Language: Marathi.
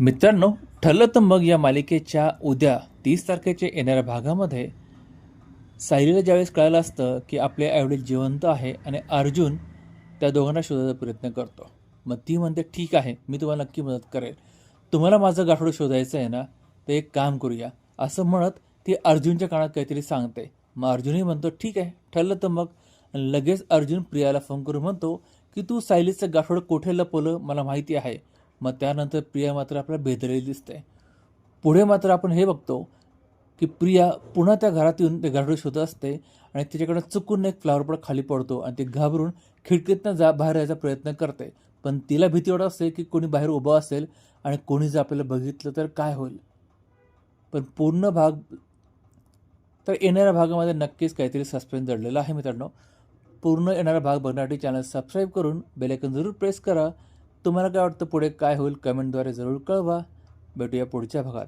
मित्रांनो ठरलं तर मग या मालिकेच्या उद्या तीस तारखेच्या येणाऱ्या भागामध्ये सायलीला ज्यावेळेस कळालं असतं की आपले आईवडील जिवंत आहे आणि अर्जुन त्या दोघांना शोधायचा प्रयत्न करतो. मग ती म्हणते ठीक आहे मी तुम्हाला नक्की मदत करेल. तुम्हाला माझं गाठोडं शोधायचं आहे ना तर एक काम करूया. असं म्हणत ती अर्जुनच्या कानात काहीतरी सांगते. मग अर्जुनही म्हणतो ठीक आहे ठरलं तर मग. लगेच अर्जुन प्रियाला फोन करून म्हणतो की तू सायलीचं गाठोडं कुठे लपवलं? मला माहिती आहे. मग त्यानंतर प्रिया मात्र आपल्याला बेदलेली दिसते. पुढे मात्र आपण हे बघतो की प्रिया पुन्हा त्या घरात येऊन ते गाठोडे शोधत असते आणि तिच्याकडनं चुकून एक फ्लावरपॉट खाली पडतो आणि ती घाबरून खिडकीतनं जा बाहेर यायचा प्रयत्न करते. पण तिला भीती वाटत असते की कोणी बाहेर उभं असेल आणि कोणी जर आपल्याला बघितलं तर काय होईल. पण पूर्ण भाग तर येणाऱ्या भागामध्ये नक्कीच काहीतरी सस्पेन्स जडलेला आहे मित्रांनो. पूर्ण येणारा भाग बघण्यासाठी चॅनल सबस्क्राईब करून बेलायकन जरूर प्रेस करा. तुम्हाला काय वाटतं पुढे काय होईल कमेंटद्वारे जरूर कळवा. भेटूया पुढच्या भागात.